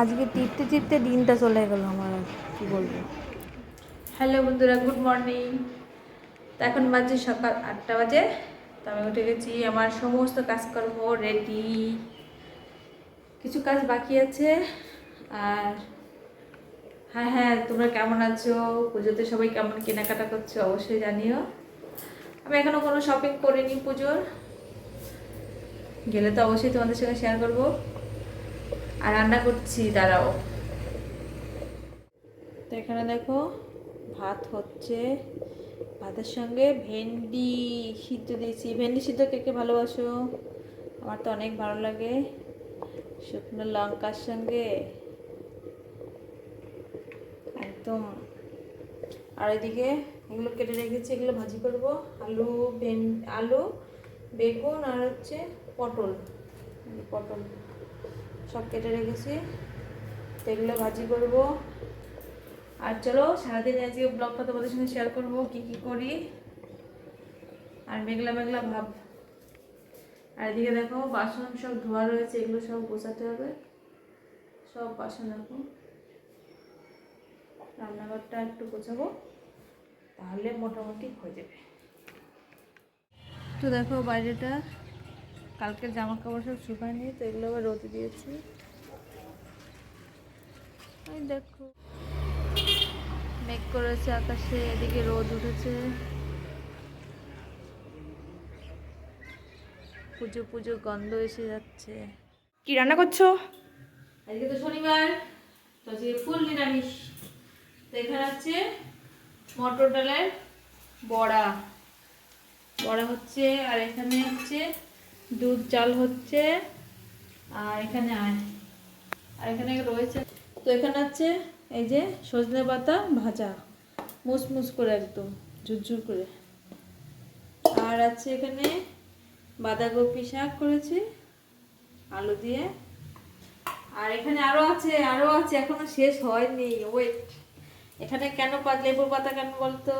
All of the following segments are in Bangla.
আজকে টিপতে টিপতে দিনটা চলে গেল আমার কি বলব। হ্যালো বন্ধুরা, গুড মর্নিং। তো এখন বাজে সকাল আটটা বাজে। তো আমি উঠে গেছি, আমার সমস্ত কাজকর্ম রেডি কিছু কাজ বাকি আছে। আর হ্যাঁ হ্যাঁ তোমরা কেমন আছো? পুজোতে সবাই কেমন কেনাকাটা করছ অবশ্যই জানিও। আমি এখনও কোনো শপিং করিনি পুজোর। গেলে তো অবশ্যই তোমাদের সঙ্গে শেয়ার করব। আর রান্না করছি, দাঁড়াও। তো এখানে দেখো, ভাত হচ্ছে ভাতের সঙ্গে ভেন্ডি সিদ্ধ দিয়েছি। ভেন্ডি সিদ্ধ কে কে ভালোবাসো? আমার তো অনেক ভালো লাগে। শুকনো লঙ্কার সঙ্গে একদম। আর এদিকে এগুলো কেটে রেখেছি, এগুলো ভাজি করব। আলু ভেন আলু, বেগুন আর হচ্ছে পটল। পটল। সব কেটে রেখেছি। তো এগুলো ভাজি করব। আর চলো, সারাদিন আজকে ব্লগটা তোমাদের সঙ্গে শেয়ার করব, কি কি করি। আর মেঘলা মেঘলা ভাব। আর এদিকে দেখো, বাসন সব ধোয়া রয়েছে, এগুলো সব গোছাতে হবে। সব বাসন দেখো রান্নাঘরটা একটু গোছাবো, তাহলে মোটামুটি হয়ে যাবে। তো দেখো বাইরেটা কালকের জামা কাপড় সব শুকায়নি তো এগুলো আবার রোদে দিয়েছি। দেখো। মেঘ করেছে আকাশে এদিকে রোদ উঠেছে। পুজো পুজো গন্ধ এসে যাচ্ছে। কি রান্না করছ? আজকে তো শনিবার তো আজকে ফুল নিরামিষ। তো এখানে আছে মটর ডালের বড়া। বড়া হচ্ছে আর এখানে হচ্ছে দুধ চাল হচ্ছে আর এখানে আয়। আর এখানে রয়েছে তো এখানে আছে এই যে সজনে পাতা ভাজা মুসমুস করে একদম ঝুরঝুর করে। আর আছে এখানে বাঁধাকপি শাক করেছি আলু দিয়ে। আর এখানে আরও আছে আরও আছে এখনও শেষ হয়নি ওয়েট এখানে কেন পাত লেবুর পাতা কেন বলতো?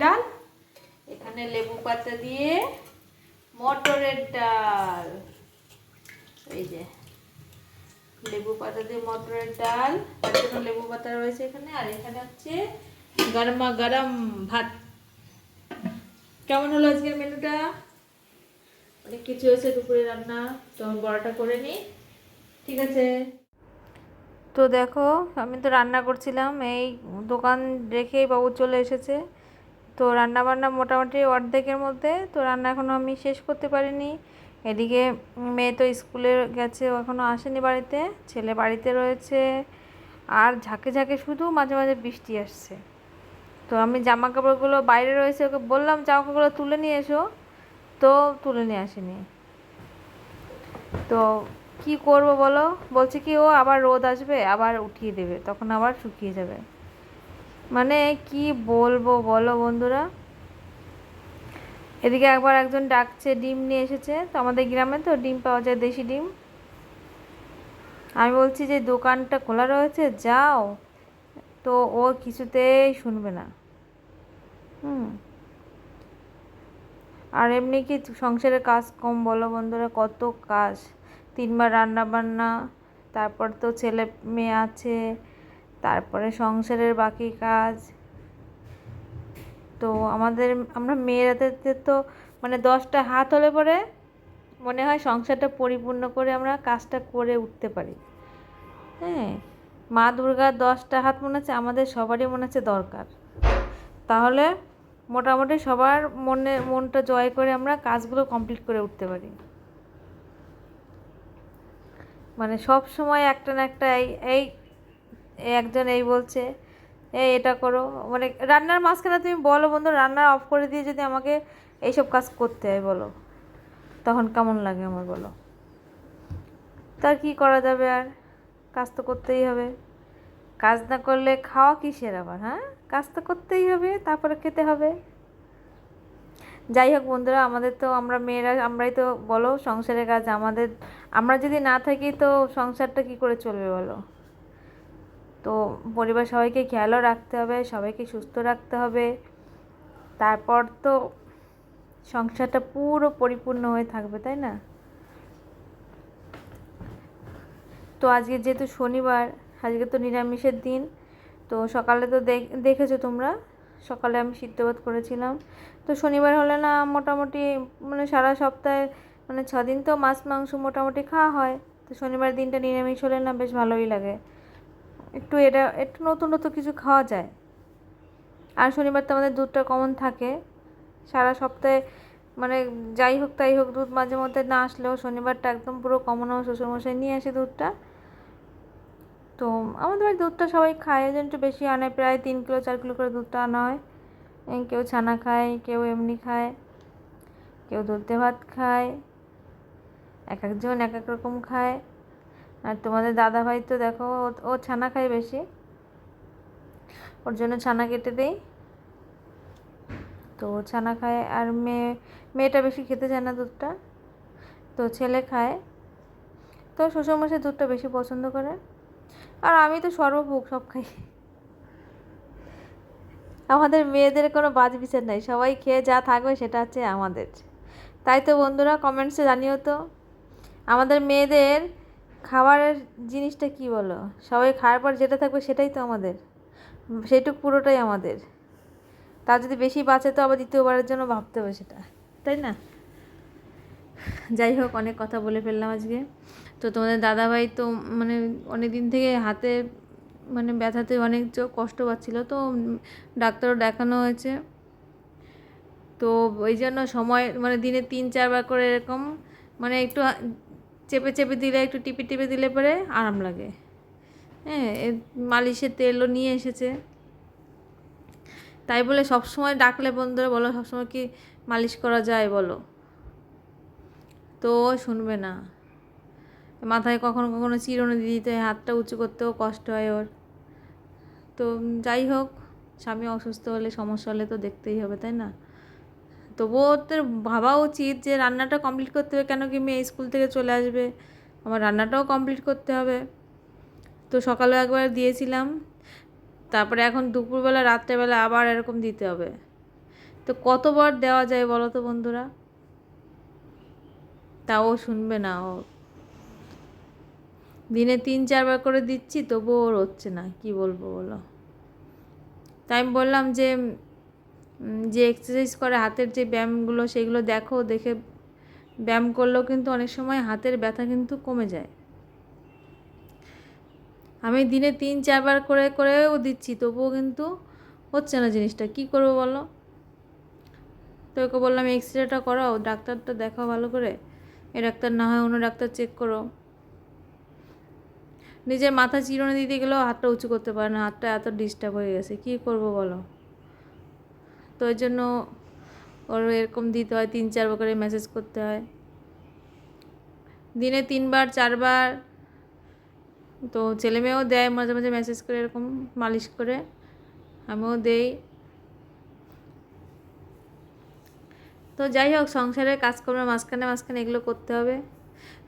ডাল? এখানে লেবু পাতা দিয়ে মটরের ডাল। এই যে, লেবু পাতা দিয়ে মটরের ডাল। তার জন্য লেবু পাতা রয়েছে এখানে। আর এখানে হচ্ছে গরমা গরম ভাত। কেমন হলো আজকের মেনুটা? অনেক কিছু হয়েছে দুপুরে রান্না, তো বড়াটা করে নিই। ঠিক আছে। তো দেখো, আমি তো রান্না করছিলাম। এই দোকান রেখেই বাবু চলে এসেছে। তো রান্না বান্না মোটামুটি অর্ধেকের মধ্যে। তো রান্না এখনও আমি শেষ করতে পারিনি। এদিকে মেয়ে তো স্কুলে গেছে এখনও আসেনি বাড়িতে। ছেলে বাড়িতে রয়েছে। আর ঝাঁকে ঝাঁকে শুধু মাঝে মাঝে বৃষ্টি আসছে। তো আমি জামা কাপড়গুলো বাইরে রয়েছে, ওকে বললাম, জামা কাপড়গুলো তুলে নিয়ে এসো। তো তুলে নিয়ে আসেনি। তো কি করব বলো? বলছে কি, ও আবার রোদ আসবে, আবার উঠিয়ে দেবে, তখন আবার শুকিয়ে যাবে। মানে কি বলব বলো বন্ধুরা? এদিকে একবার একজন ডাকছে, ডিম নিয়ে এসেছে। তো আমাদের গ্রামে তো ডিম পাওয়া যায়, দেশি ডিম। আমি বলছি যে, দোকানটা খোলা রয়েছে, যাও। তো ও কিছুতেই শুনবে না। হুম। আর এমনি কি সংসারের কাজ কম বলো বন্ধুরা, কত কাজ। তিনবার রান্না বান্না তারপর তো ছেলে মেয়ে আছে তারপরে সংসারের বাকি কাজ। তো আমাদের, আমরা মেয়েরাদের তো মানে দশটা হাত হলে পরে মনে হয় সংসারটা পরিপূর্ণ করে আমরা কাজটা করে উঠতে পারি। হ্যাঁ মা দুর্গার দশটা হাত মনে হচ্ছে আমাদের সবারই মনে হচ্ছে দরকার। তাহলে মোটামুটি সবার মনে, মনটা জয় করে আমরা কাজগুলো কমপ্লিট করে উঠতে পারি। মানে সব সময় একটা না একটা এই এই এই একজন এই বলছে, এই এটা করো। মানে রান্নার মাঝখানে তুমি বলো বন্ধু, রান্না অফ করে দিয়ে যদি আমাকে এইসব কাজ করতে হয় বলো, তখন কেমন লাগে আমার বলো। তার কি করা যাবে আর? কাজ তো করতেই হবে। কাজ না করলে খাওয়া কিসের আবার হ্যাঁ? কাজ তো করতেই হবে, তারপরে খেতে হবে। যাই হোক বন্ধুরা, আমাদের তো আমরা মেয়েরা, আমরাই তো বলো, সংসারের কাজ আমাদের, আমরা যদি না থাকি তো সংসারটা কি করে চলবে বলো? তো পরিবার সবাইকে খেয়ালও রাখতে হবে, সবাইকে সুস্থ রাখতে হবে। তারপর তো সংসারটা পুরো পরিপূর্ণ হয়ে থাকবে, তাই না? তো আজকে যেহেতু শনিবার, আজকে তো নিরামিষের দিন, তো সকালে তো দেখ- দেখেছ তোমরা? সকালে আমি সিদ্ধ ভাত করেছিলাম। তো শনিবার হলে না মোটামুটি মানে সারা সপ্তাহে মানে ছ দিন তো মাছ মাংস মোটামুটি খাওয়া হয়। তো শনিবার দিনটা নিরামিষ হলে না বেশ ভালোই লাগে। একটু এটা, একটু নতুন নতুন কিছু খাওয়া যায়। আর শনিবার তো আমাদের দুধটা কমন থাকে। সারা সপ্তাহে মানে যাই হোক তাই হোক, দুধ মাঝে মধ্যে না আসলেও শনিবারটা একদম পুরো কমন আমার শ্বশুরমশাই নিয়ে আসে দুধটা। তো আমাদের বাড়ির দুধটা সবাই খায়, ওই জন্য একটু বেশি আনে প্রায় তিন কিলো, চার কিলো করে দুধটা আনা হয়। কেউ ছানা খায়, কেউ এমনি খায়, কেউ দুধে ভাত খায়, এক একজন এক এক রকম খায়। আর তোমাদের দাদা ভাই তো দেখো, ও- ছানা খায় বেশি। ওর জন্য ছানা কেটে দেই। তো ছানা খায়, আর মেয়ে, মেয়েটা বেশি খেতে চায় না দুধটা। তো ছেলে খায়। তো শ্বশুরমশাই দুধটা বেশি পছন্দ করে। আর আমি তো সর্বভোগ সব খাই। আমাদের মেয়েদের কোনো বাজ বিচার নাই। সবাই খেয়ে যা থাকবে সেটা হচ্ছে আমাদের। তাই তো বন্ধুরা কমেন্টসে জানিও তো। আমাদের মেয়েদের খাবারের জিনিসটা কি বলো? সবাই খাওয়ার পর যেটা থাকবে সেটাই তো আমাদের। সেইটুক পুরোটাই আমাদের। তার যদি বেশি বাঁচে তো আবার দ্বিতীয়বারের জন্য ভাবতে হবে সেটা। তাই না? যাই হোক, অনেক কথা বলে ফেললাম আজকে। তো তোমাদের দাদাভাই তো মানে অনেক দিন থেকে হাতে মানে ব্যথাতে অনেক কষ্ট পাচ্ছিলো। তো ডাক্তারও দেখানো হয়েছে। তো ওই জন্য সময় মানে দিনে তিন, চারবার করে এরকম মানে একটু চেপে চেপে দিলে, একটু টিপে টিপে দিলে পরে আরাম লাগে। হ্যাঁ মালিশের তেলও নিয়ে এসেছে। তাই বলে সবসময় ডাকলে বন্ধুরা বলো, সবসময় কি মালিশ করা যায় বলো? তো শুনবে না। মাথায় কখনো কখনো চিরুনি দিয়ে দিতে হাতটা উঁচু করতেও কষ্ট হয় ওর। তো যাই হোক, স্বামী অসুস্থ হলে, সমস্যা হলে তো দেখতেই হবে, তাই না? তবুও ওদের ভাবা উচিত যে রান্নাটা কমপ্লিট করতে হবে। কেন কি মেয়ে স্কুল থেকে চলে আসবে? আমার রান্নাটাও কমপ্লিট করতে হবে। তো সকালে একবার দিয়েছিলাম। তারপরে এখন দুপুরবেলা, রাত্রেবেলা আবার এরকম দিতে হবে। তো কতবার দেওয়া যায় বলো তো বন্ধুরা? তাও শুনবে না ও। দিনে তিন, চারবার করে দিচ্ছি, তবুও ওর হচ্ছে না। কি বলব বলো? তাই আমি বললাম যে যে এক্সারসাইজ করে, হাতের যে ব্যায়ামগুলো, সেগুলো দেখো, দেখে ব্যায়াম করলেও কিন্তু অনেক সময় হাতের ব্যথা কিন্তু কমে যায়। আমি দিনে তিন, চারবার করে, করেও দিচ্ছি, তবুও কিন্তু হচ্ছে না জিনিসটা। কি করব বলো? তো ওকে বললাম এক্স রেটা করাও, ডাক্তারটা দেখাও ভালো করে। এ ডাক্তার না হয় অন্য ডাক্তার চেক করো। নিজের মাথা চিরুনি দিতে গেলেও হাতটা উঁচু করতে পারে না, হাতটা এত ডিস্টার্ব হয়ে গেছে। কি করব বলো? তো ওই জন্য ওর এরকম দিতে হয়, তিন চারবার করে মেসেজ করতে হয়। দিনে তিনবার, চারবার তো ছেলে মেয়েও দেয় মাঝে মাঝে মেসেজ করে এরকম মালিশ করে, আমিও দেই। তো যাই হোক সংসারের কাজকর্মের মাঝখানে মাঝখানে এগুলো করতে হবে।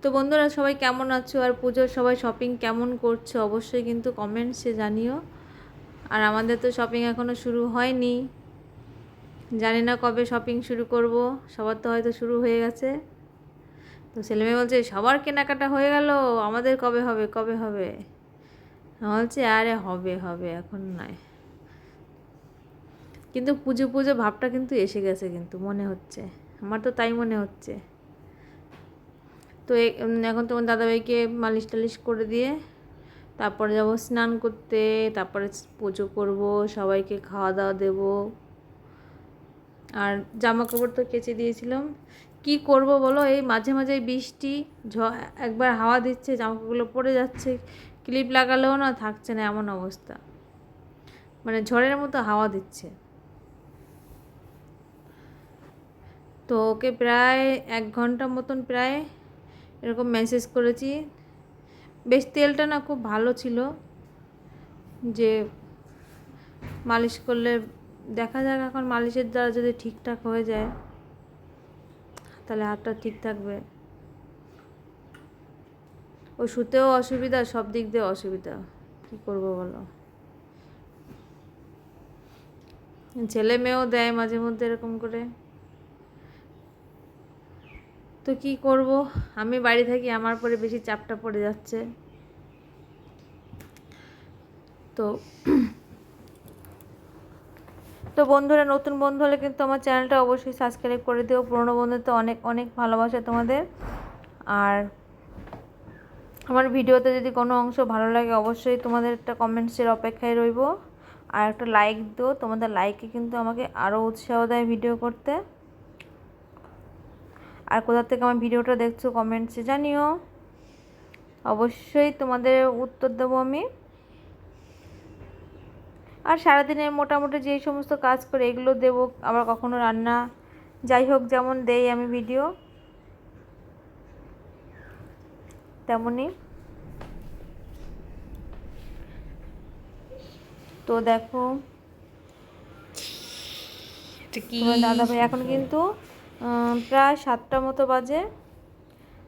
তো বন্ধুরা, সবাই কেমন আছো আর পুজোর সবাই শপিং কেমন করছ অবশ্যই কিন্তু কমেন্টসে জানিও। আর আমাদের তো শপিং এখনও শুরু হয়নি। জানি না কবে শপিং শুরু করব, সবার তো হয়তো শুরু হয়ে গেছে। তো ছেলেমেয়ে বলছে, সবার কেনাকাটা হয়ে গেল, আমাদের কবে হবে কবে হবে? বলছে, আরে হবে হবে, এখন নয়। কিন্তু পুজো পুজো ভাবটা কিন্তু এসে গেছে কিন্তু, মনে হচ্ছে। আমার তো তাই মনে হচ্ছে। তো এখন তোমার দাদাভাইকে মালিশ টালিশ করে দিয়ে, তারপরে যাব স্নান করতে, তারপরে পুজো করব, সবাইকে খাওয়া দাওয়া দেব। আর জামা কাপড় তো কেচে দিয়েছিলাম। কি করব বলো? এই মাঝে মাঝে বৃষ্টি একবার হাওয়া দিচ্ছে জামা কাপড়গুলো পড়ে যাচ্ছে, ক্লিপ লাগালেও না থাকছে না এমন অবস্থা। মানে ঝড়ের মতো হাওয়া দিচ্ছে। তো ওকে প্রায় এক ঘণ্টা মতন প্রায় এরকম মেসেজ করেছি। বেশ তেলটা না খুব ভালো ছিল। যে মালিশ করলে দেখা যাক এখন মালিশের দ্বারা যদি ঠিকঠাক হয়ে যায়, তাহলে হাতটা ঠিক থাকবে। ও শুতেও অসুবিধা, সব দিক দিয়ে অসুবিধা। কী করব বলো? ছেলে মেয়েও দেয় মাঝে মধ্যে এরকম করে। তো কি করব? আমি বাড়ি থাকি, আমার পরে বেশি চাপটা পড়ে যাচ্ছে। তো তো বন্ধুরা, নতুন বন্ধু হলে কিন্তু আমার চ্যানেলটা অবশ্যই সাবস্ক্রাইব করে দিও। পুরনো বন্ধু তো অনেক অনেক ভালোবাসা তোমাদের। আর আমার ভিডিওতে যদি কোনো অংশ ভালো লাগে, অবশ্যই তোমাদের একটা কমেন্টসের অপেক্ষায় রইব। আর একটা লাইক দিও। তোমাদের লাইকে কিন্তু আমাকে আরও উৎসাহ দেয় ভিডিও করতে। আর কোথা থেকে আমার ভিডিওটা দেখছ কমেন্টসে জানিও। অবশ্যই তোমাদের উত্তর দেবো আমি। আর সারাদিনে মোটামুটি যেই সমস্ত কাজ করে এগুলো দেবো আবার কখনো রান্না। যাই হোক যেমন দেই আমি ভিডিও। তেমনই। তো দেখো। তোমার দাদা ভাই এখন কিন্তু প্রায় সাতটা মতো বাজে।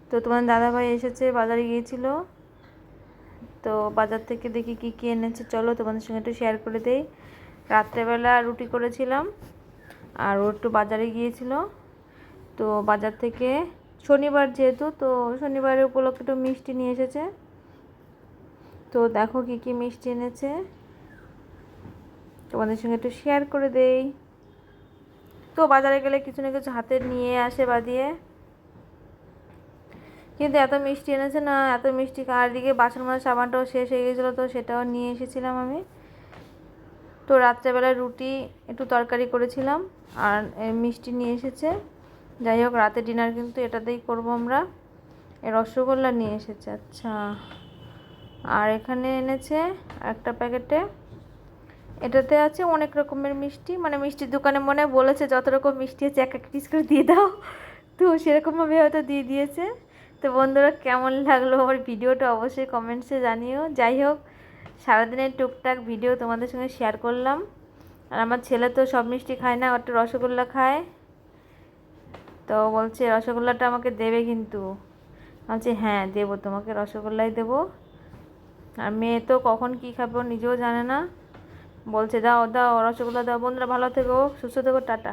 তো তোমার দাদা ভাই এসেছে বাজারে গিয়েছিল। তো বাজার থেকে দেখি কি কি এনেছে, চলো তোমাদের সঙ্গে একটু শেয়ার করে দেই। রাত্রেবেলা রুটি করেছিলাম, আর ও একটু বাজারে গিয়েছিল। তো বাজার থেকে শনিবার যেহেতু, তো শনিবারের উপলক্ষে একটু মিষ্টি নিয়ে এসেছে। তো দেখো কি কি মিষ্টি এনেছে। তোমাদের সঙ্গে একটু শেয়ার করে দেই। তো বাজারে গেলে কিছু না কিছু হাতে নিয়ে আসে বা দিয়ে। কিন্তু এত মিষ্টি এনেছে না, এত মিষ্টি আর দিকে বাসন মাছ সাবানটাও শেষ হয়ে গেছিল তো সেটাও নিয়ে এসেছিলাম আমি। তো রাত্রেবেলায় রুটি একটু তরকারি করেছিলাম আর মিষ্টি নিয়ে এসেছে। যাই হোক, রাতে ডিনার কিন্তু এটাতেই করব আমরা। রসগোল্লা নিয়ে এসেছে আচ্ছা। আর এখানে এনেছে একটা প্যাকেটে, এটাতে আছে অনেক রকমের মিষ্টি মানে মিষ্টির দোকানে মনে বলেছে যত রকম মিষ্টি আছে এক এক পিস করে দিয়ে দাও। তো সেরকমভাবে হয়তো দিয়ে দিয়েছে। তো বন্ধুরা, কেমন লাগল আমার ভিডিওটা অবশ্যই কমেন্টসে জানিও। যাই হোক, সারাদিনের টুকটাক ভিডিও তোমাদের সঙ্গে শেয়ার করলাম। আর আমার ছেলে তো সব মিষ্টি খায় না ও একটু রসগোল্লা খায়। তো বলছে, রসগোল্লাটা আমাকে দেবে কিন্তু। বলছি হ্যাঁ দেবো, তোমাকে রসগোল্লাই দেবো। আর মেয়ে তো কখন কী খাবে নিজেও জানে না। বলছে, দাও দাও, রসগোল্লা দাও। বন্ধুরা, ভালো থেকো, সুস্থ থেকো, টাটা।